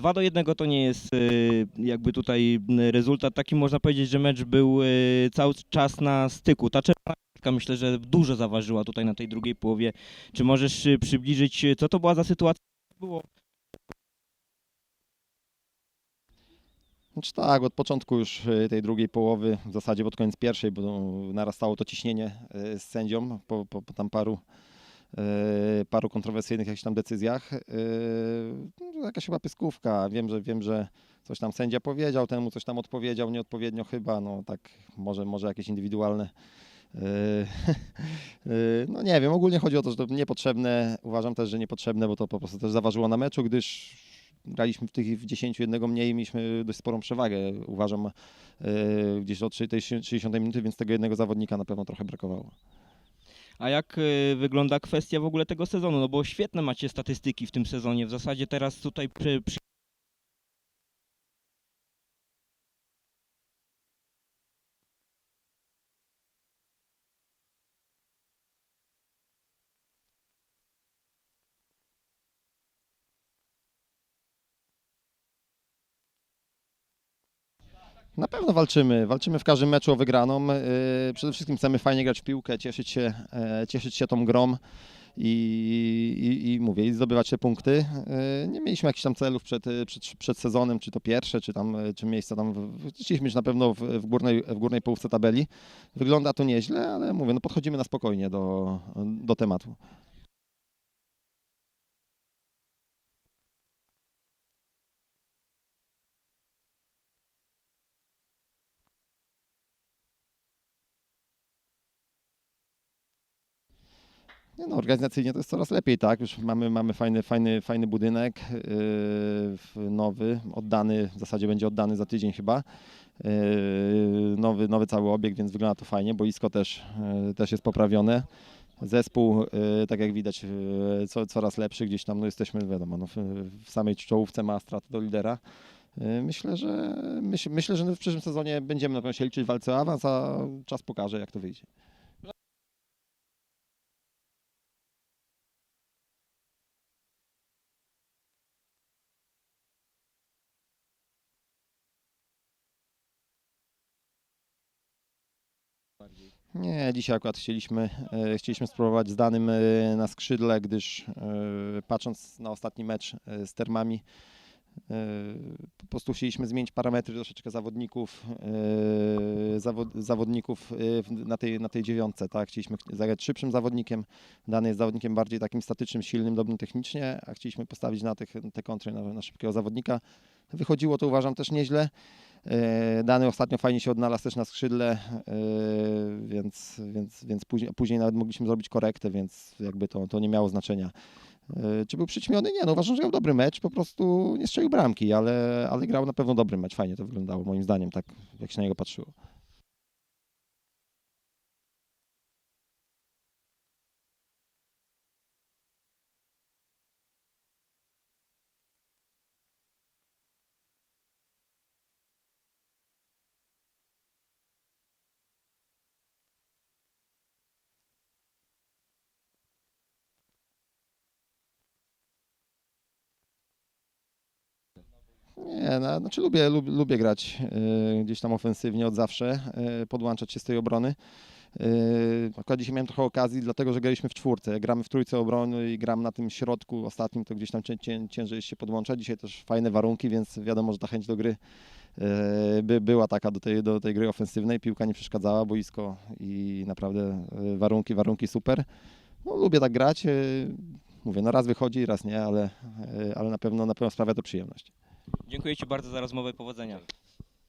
2 do 1 to nie jest y, jakby tutaj y, rezultat taki, można powiedzieć, że mecz był y, cały czas na styku. Ta czerwona myślę, że dużo zaważyła tutaj na tej drugiej połowie. Czy możesz przybliżyć, co to była za sytuacja? Było Znaczy tak, od początku już tej drugiej połowy, w zasadzie pod koniec pierwszej, bo narastało to ciśnienie z sędzią po, po, po tam paru, paru kontrowersyjnych jakichś tam decyzjach. Y, no, Jakaś chyba pyskówka. Wiem, że wiem, że coś tam sędzia powiedział, temu coś tam odpowiedział nieodpowiednio chyba, no tak może, może jakieś indywidualne. y, y, No nie wiem, ogólnie chodzi o to, że to niepotrzebne, uważam też, że niepotrzebne, bo to po prostu też zaważyło na meczu, gdyż graliśmy w tych w 10 jednego mniej i mieliśmy dość sporą przewagę, uważam, gdzieś od 30 60 minuty, więc tego jednego zawodnika na pewno trochę brakowało. A jak y, wygląda kwestia w ogóle tego sezonu? No bo świetne macie statystyki w tym sezonie. W zasadzie teraz tutaj przy, przy... Na pewno walczymy, walczymy w każdym meczu o wygraną. E, Przede wszystkim chcemy fajnie grać w piłkę, cieszyć się, e, cieszyć się tą grą i, i, i mówię, i zdobywać te punkty. E, Nie mieliśmy jakichś tam celów przed, przed, przed sezonem, czy to pierwsze, czy tam, czy miejsca tam, chcieliśmy być na pewno w, w, górnej, w górnej połówce tabeli. Wygląda to nieźle, ale mówię, no podchodzimy na spokojnie do, do tematu. Nie no, organizacyjnie to jest coraz lepiej, tak? Już mamy, mamy fajny, fajny, fajny budynek, yy, nowy, oddany, w zasadzie będzie oddany za tydzień chyba. Yy, nowy, nowy cały obiekt, więc wygląda to fajnie. Boisko też, yy, też jest poprawione. Zespół, yy, tak jak widać, yy, co, coraz lepszy. Gdzieś tam no, jesteśmy, wiadomo, no, w, w samej czołówce ma strat do lidera. Yy, Myślę, że myśl, myślę, że w przyszłym sezonie będziemy na pewno się liczyć w walce o awans, a czas pokaże, jak to wyjdzie. Nie, dzisiaj akurat chcieliśmy, e, chcieliśmy spróbować z danym e, na skrzydle, gdyż e, patrząc na ostatni mecz z termami, po prostu chcieliśmy zmienić parametry troszeczkę zawodników, zawod, zawodników na tej, na tej dziewiątce. Tak? Chcieliśmy zagrać szybszym zawodnikiem, dany jest zawodnikiem bardziej takim statycznym, silnym, dobrym technicznie, a chcieliśmy postawić na tych, te kontry na, na szybkiego zawodnika. Wychodziło to uważam też nieźle. E, Dany ostatnio fajnie się odnalazł też na skrzydle, e, więc, więc, więc później, później nawet mogliśmy zrobić korektę, więc jakby to, to nie miało znaczenia. E, Czy był przyćmiony? Nie, no uważam, że grał dobry mecz, po prostu nie strzelił bramki, ale, ale grał na pewno dobry mecz, fajnie to wyglądało moim zdaniem, tak jak się na niego patrzyło. Nie, no, znaczy lubię, lubię, grać e, gdzieś tam ofensywnie od zawsze, e, podłączać się z tej obrony. E, Akurat dzisiaj miałem trochę okazji, dlatego że graliśmy w czwórce. Gramy w trójce obrony i gram na tym środku ostatnim, to gdzieś tam cię, cię, ciężej się podłączać. Dzisiaj też fajne warunki, więc wiadomo, że ta chęć do gry e, by, była taka do tej, do tej gry ofensywnej. Piłka nie przeszkadzała, boisko i naprawdę e, warunki, warunki super. No, lubię tak grać. e, Mówię, no raz wychodzi, raz nie, ale, e, ale na pewno na pewno sprawia to przyjemność. Dziękuję Ci bardzo za rozmowę powodzenia.